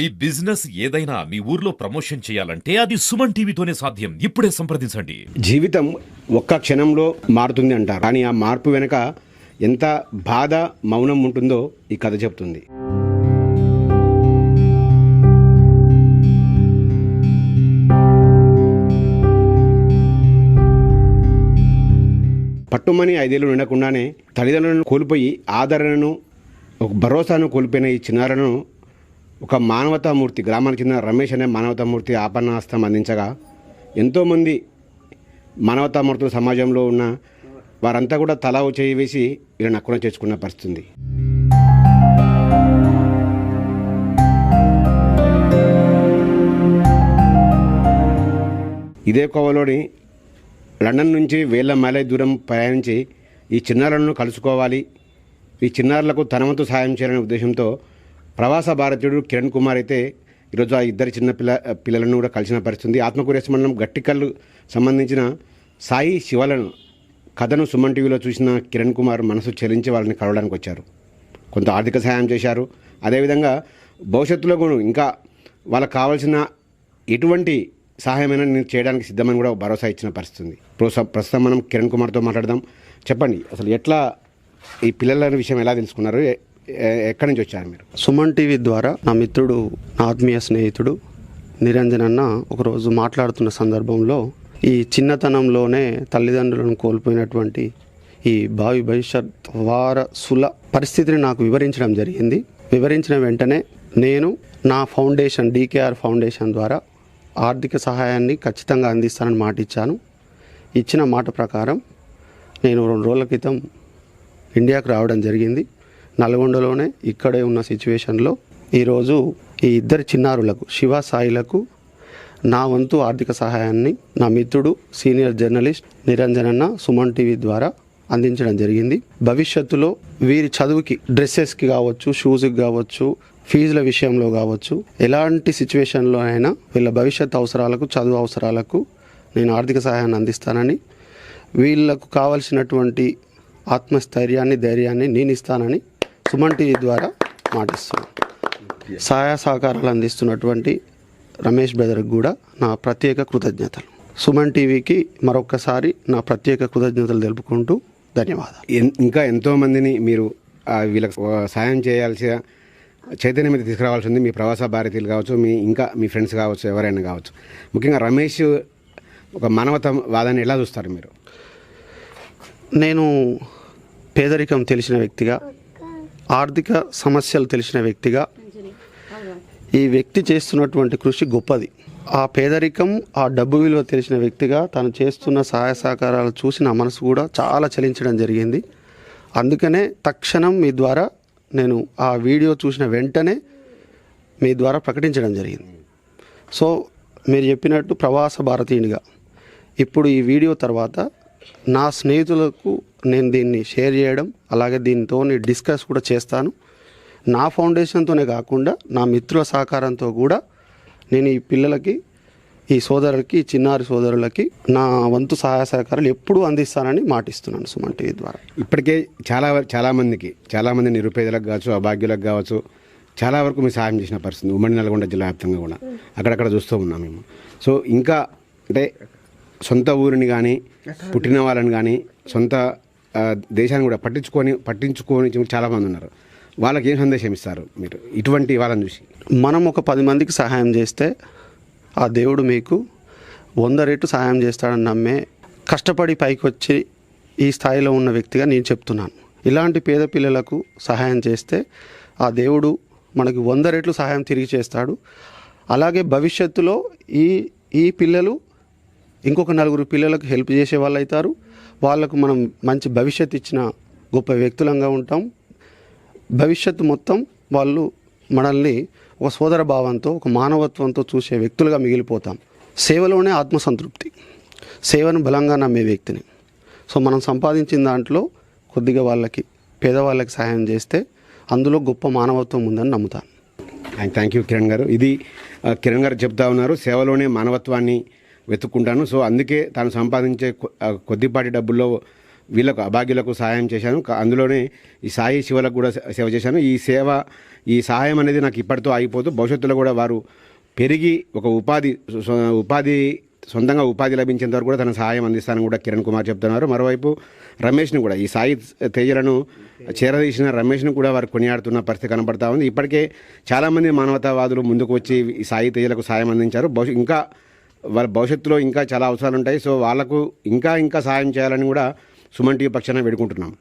ఈ బిజినెస్ ఏదైనా మీ ఊర్లో ప్రమోషన్ చేయాలంటే అది సుమన్ టీవీతోనే సాధ్యం. ఇప్పుడే సంప్రదించండి. జీవితం ఒక్క క్షణంలో మారుతుంది అంటారు. కానీ ఆ మార్పు వెనుక ఎంత బాధ మౌనం ఉంటుందో ఈ కథ చెప్తుంది. పట్టుమని ఐదేళ్ళు ఉండకుండానే తల్లిదండ్రులను కోల్పోయి ఆదరణను ఒక భరోసాను కోల్పోయిన ఈ చిన్నారను ఒక మానవతామూర్తి గ్రామానికి చెందిన రమేష్ అనే మానవతామూర్తి ఆపన్నాస్తం అందించగా ఎంతోమంది మానవతామూర్తులు సమాజంలో ఉన్న వారంతా కూడా తలావు చేయి వేసి ఈయన నక్కున చేసుకున్న పరిస్థితుంది. ఇదే కోవలోని లండన్ నుంచి వేల మైళ్ళ దూరం ప్రయాణించి ఈ చిన్నారులను కలుసుకోవాలి. ఈ చిన్నారులకు తన వంతు సాయం చేయాలనే ఉద్దేశంతో ప్రవాస భారతీయుడు కిరణ్ కుమార్ అయితే ఈరోజు ఆ ఇద్దరు చిన్న పిల్ల పిల్లలను కూడా కలిసిన పరిస్థితి ఆత్మకూరేశ మండలం గట్టికల్లు సంబంధించిన సాయి శివలను కథను సుమన్ టీవీలో చూసిన కిరణ్ కుమార్ మనసు చెలించి వాళ్ళని కలవడానికి వచ్చారు. కొంత ఆర్థిక సహాయం చేశారు. అదేవిధంగా భవిష్యత్తులో కూడా ఇంకా వాళ్ళకి కావాల్సిన ఎటువంటి సహాయమైనా నేను చేయడానికి సిద్ధమని కూడా భరోసా ఇచ్చిన పరిస్థితుంది. ప్రస్తుతం మనం కిరణ్ కుమార్తో మాట్లాడదాం. చెప్పండి అసలు ఎట్లా ఈ పిల్లల విషయం ఎలా తెలుసుకున్నారు? ఎక్కడి నుంచి వచ్చారు మీరు? సుమన్ టీవీ ద్వారా నా మిత్రుడు నా ఆత్మీయ స్నేహితుడు నిరంజన్ అన్న ఒకరోజు మాట్లాడుతున్న సందర్భంలో ఈ చిన్నతనంలోనే తల్లిదండ్రులను కోల్పోయినటువంటి ఈ భావి భవిష్యత్ వారసుల పరిస్థితిని నాకు వివరించడం జరిగింది. వివరించిన వెంటనే నేను నా ఫౌండేషన్ డీకేఆర్ ఫౌండేషన్ ద్వారా ఆర్థిక సహాయాన్ని ఖచ్చితంగా అందిస్తానని మాట ఇచ్చాను ఇచ్చిన మాట ప్రకారం నేను రెండు రోజుల క్రితం ఇండియాకు రావడం జరిగింది. నల్గొండలోనే ఇక్కడే ఉన్న సిచ్యువేషన్లో ఈరోజు ఈ ఇద్దరు చిన్నారులకు శివ సాయిలకు నా వంతు ఆర్థిక సహాయాన్ని నా మిత్రుడు సీనియర్ జర్నలిస్ట్ నిరంజనన్న సుమన్ టీవీ ద్వారా అందించడం జరిగింది. భవిష్యత్తులో వీరి చదువుకి డ్రెస్సెస్కి కావచ్చు షూస్కి కావచ్చు ఫీజుల విషయంలో కావచ్చు ఎలాంటి సిచ్యువేషన్లో అయినా వీళ్ళ భవిష్యత్ అవసరాలకు చదువు అవసరాలకు నేను ఆర్థిక సహాయాన్ని అందిస్తానని వీళ్ళకు కావలసినటువంటి ఆత్మస్థైర్యాన్ని ధైర్యాన్ని నేను ఇస్తానని సుమన్ టీవీ ద్వారా మాటిస్తున్నాను సహాయ సహకారాలు అందిస్తున్నటువంటి రమేష్ బ్రదర్కి కూడా నా ప్రత్యేక కృతజ్ఞతలు. సుమన్ టీవీకి మరొక్కసారి నా ప్రత్యేక కృతజ్ఞతలు తెలుపుకుంటూ ధన్యవాదాలు. ఇంకా ఎంతోమందిని మీరు వీళ్ళకి సాయం చేయాల్సిన చైతన్యం మీద తీసుకురావాల్సి ఉంది. మీ ప్రవాస భారతీయులు కావచ్చు మీ ఇంకా మీ ఫ్రెండ్స్ కావచ్చు ఎవరైనా కావచ్చు. ముఖ్యంగా రమేష్ ఒక మానవత వాదాన్ని ఎలా చూస్తారు మీరు? నేను పేదరికం తెలిసిన వ్యక్తిగా ఆర్థిక సమస్యలు తెలిసిన వ్యక్తిగా ఈ వ్యక్తి చేస్తున్నటువంటి కృషి గొప్పది. ఆ పేదరికం ఆ డబ్బు విలువ తెలిసిన వ్యక్తిగా తను చేస్తున్న సహాయ సహకారాలు చూసి నా మనసు కూడా చాలా చలించడం జరిగింది. అందుకనే తక్షణం మీ ద్వారా నేను ఆ వీడియో చూసిన వెంటనే మీ ద్వారా ప్రకటించడం జరిగింది. సో మీరు చెప్పినట్టు ప్రవాస భారతీయునిగా. ఇప్పుడు ఈ వీడియో తర్వాత నా స్నేహితులకు నేను దీన్ని షేర్ చేయడం అలాగే దీనితో డిస్కస్ కూడా చేస్తాను. నా ఫౌండేషన్తోనే కాకుండా నా మిత్రుల సహకారంతో కూడా నేను ఈ పిల్లలకి ఈ సోదరులకి చిన్నారి సోదరులకి నా వంతు సహాయ సహకారాలు ఎప్పుడూ అందిస్తానని మాటిస్తున్నాను సుమన్ టీవీ ద్వారా. ఇప్పటికే చాలా చాలామందికి చాలామంది నిరుపేదలకు కావచ్చు అభాగ్యులకు కావచ్చు చాలా వరకు మీరు సహాయం చేసిన పరిస్థితి ఉమ్మడి నల్గొండ జిల్లా వ్యాప్తంగా కూడా అక్కడక్కడ చూస్తూ ఉన్నాం మేము. సో ఇంకా అంటే సొంత ఊరిని కానీ పుట్టిన వాళ్ళని కానీ సొంత దేశాన్ని కూడా పట్టించుకొని పట్టించుకొని చాలా మంది ఉన్నారు. వాళ్ళకి ఏం సందేశం ఇస్తారు మీరు? ఇటువంటి వాళ్ళని చూసి. మనం ఒక పది మందికి సహాయం చేస్తే ఆ దేవుడు మీకు వంద రేట్లు సహాయం చేస్తాడని నమ్మే కష్టపడి పైకి వచ్చి ఈ స్థాయిలో ఉన్న వ్యక్తిగా నేను చెప్తున్నాను. ఇలాంటి పేద పిల్లలకు సహాయం చేస్తే ఆ దేవుడు మనకి వంద రెట్లు సహాయం తిరిగి చేస్తాడు. అలాగే భవిష్యత్తులో ఈ ఈ పిల్లలు ఇంకొక నలుగురు పిల్లలకు హెల్ప్ చేసే వాళ్ళు అవుతారు వాళ్ళకు మనం మంచి భవిష్యత్తు ఇచ్చిన గొప్ప వ్యక్తులంగా ఉంటాం. భవిష్యత్తు మొత్తం వాళ్ళు మనల్ని ఒక సోదర భావంతో ఒక మానవత్వంతో చూసే వ్యక్తులుగా మిగిలిపోతాం. సేవలోనే ఆత్మసంతృప్తి. సేవను బలంగా నమ్మే వ్యక్తిని. సో మనం సంపాదించిన దాంట్లో కొద్దిగా వాళ్ళకి పేదవాళ్ళకి సహాయం చేస్తే అందులో గొప్ప మానవత్వం ఉందని నమ్ముతాను. థ్యాంక్ యూ కిరణ్ గారు. ఇది కిరణ్ గారు చెప్తా ఉన్నారు సేవలోనే మానవత్వాన్ని వెతుక్కుంటాను. సో అందుకే తాను సంపాదించే కొద్దిపాటి డబ్బుల్లో వీళ్ళకు అభాగ్యులకు సహాయం చేశాను. అందులోనే ఈ సాయి శివలకు కూడా సేవ చేశాను. ఈ సేవ ఈ సహాయం అనేది నాకు ఇప్పటితో ఆగిపోతూ భవిష్యత్తులో కూడా వారు పెరిగి ఒక ఉపాధి సొ- ఉపాధి సొంతంగా ఉపాధి లభించేంత వరకు కూడా తన సహాయం అందిస్తానని కూడా కిరణ్ కుమార్ చెప్తున్నారు. మరోవైపు రమేష్ని కూడా ఈ సాయి తేజలను చేరదీసిన రమేష్ను కూడా వారు కొనియాడుతున్న పరిస్థితి కనబడతా ఉంది. ఇప్పటికే చాలామంది మానవతావాదులు ముందుకు వచ్చి ఈ సాయి తేజలకు సాయం అందించారు. బహుశా ఇంకా వాళ్ళ భవిష్యత్తులో ఇంకా చాలా అవసరాలు ఉంటాయి సో వాళ్ళకు ఇంకా ఇంకా సహాయం చేయాలని కూడా సుమన్ టీవీ పక్షాన వేడుకుంటున్నాం.